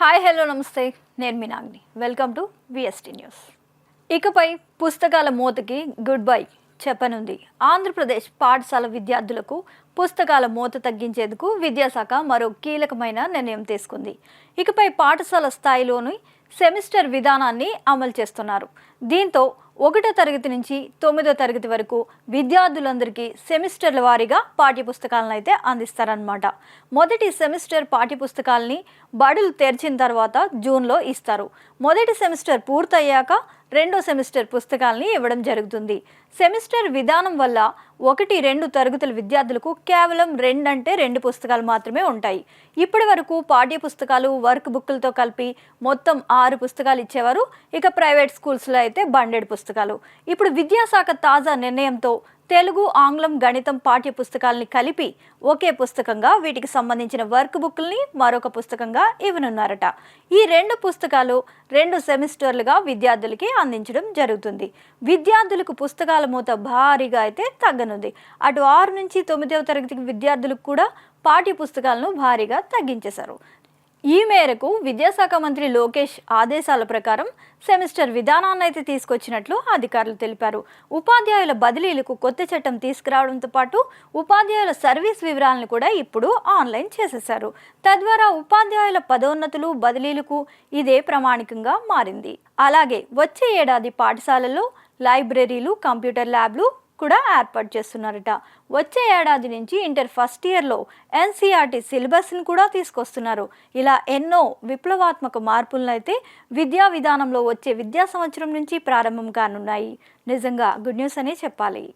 Hi hello namaste. నేను మీనాగ్ని. Welcome to VST news ఇకపై పుస్తకాల మూతకి గుడ్ బై చెప్పనుంది. ఆంధ్రప్రదేశ్ పాఠశాల విద్యార్థులకు పుస్తకాల మూత తగ్గించేందుకు విద్యాశాఖ మరో కీలకమైన నిర్ణయం తీసుకుంది. ఇకపై పాఠశాల స్థాయిలోని సెమిస్టర్ విధానాన్ని అమలు చేస్తున్నారు. దీంతో ఒకటో తరగతి నుంచి తొమ్మిదో తరగతి వరకు విద్యార్థులందరికీ సెమిస్టర్ల వారీగా పాఠ్యపుస్తకాలను అయితే అందిస్తారనమాట మొదటి సెమిస్టర్ పాఠ్యపుస్తకాలని బడులు తెరిచిన తర్వాత జూన్లో ఇస్తారు. మొదటి సెమిస్టర్ పూర్తయ్యాక రెండో సెమిస్టర్ పుస్తకాలని ఇవ్వడం జరుగుతుంది. సెమిస్టర్ విధానం వల్ల ఒకటి రెండు తరగతుల విద్యార్థులకు కేవలం రెండు అంటే రెండు పుస్తకాలు మాత్రమే ఉంటాయి. ఇప్పటి వరకు పాఠ్య పుస్తకాలు వర్క్ బుక్లతో కలిపి మొత్తం ఆరు పుస్తకాలు ఇచ్చేవారు. ఇక ప్రైవేట్ స్కూల్స్లో అయితే బండెడ్ పుస్తకాలు. ఇప్పుడు విద్యాశాఖ తాజా నిర్ణయంతో తెలుగు ఆంగ్లం గణితం పాఠ్య పుస్తకాలని కలిపి ఒకే పుస్తకంగా వీటికి సంబంధించిన వర్క్ బుక్ల్ని మరొక పుస్తకంగా ఇవ్వనున్నారట. ఈ రెండు పుస్తకాలు రెండు సెమిస్టర్లుగా విద్యార్థులకి అందించడం జరుగుతుంది. విద్యార్థులకు పుస్తకాల మూత భారీగా అయితే తగ్గనుంది. అటు ఆరు నుంచి తొమ్మిదవ తరగతి విద్యార్థులకు కూడా పాఠ్య పుస్తకాలను భారీగా తగ్గించేశారు. ఈ మేరకు విద్యాశాఖ మంత్రి లోకేష్ ఆదేశాల ప్రకారం సెమిస్టర్ విధానాన్ని అయితే తీసుకొచ్చినట్లు అధికారులు తెలిపారు. ఉపాధ్యాయుల బదిలీలకు కొత్త చట్టం తీసుకురావడంతో పాటు ఉపాధ్యాయుల సర్వీస్ వివరాలను కూడా ఇప్పుడు ఆన్లైన్ చేసేశారు. తద్వారా ఉపాధ్యాయుల పదోన్నతులు బదిలీలకు ఇదే ప్రామాణికంగా మారింది. అలాగే వచ్చే ఏడాది పాఠశాలల్లో లైబ్రరీలు కంప్యూటర్ ల్యాబ్లు కూడా ఏర్పాటు చేస్తున్నారట. వచ్చే ఏడాది నుంచి ఇంటర్ ఫస్ట్ ఇయర్లో ఎన్సీఆర్టీ సిలబస్ని కూడా తీసుకొస్తున్నారు. ఇలా ఎన్నో విప్లవాత్మక మార్పులను అయితే విద్యా విధానంలో వచ్చే విద్యా సంవత్సరం నుంచి ప్రారంభం కానున్నాయి. నిజంగా గుడ్ న్యూస్ అనే చెప్పాలి.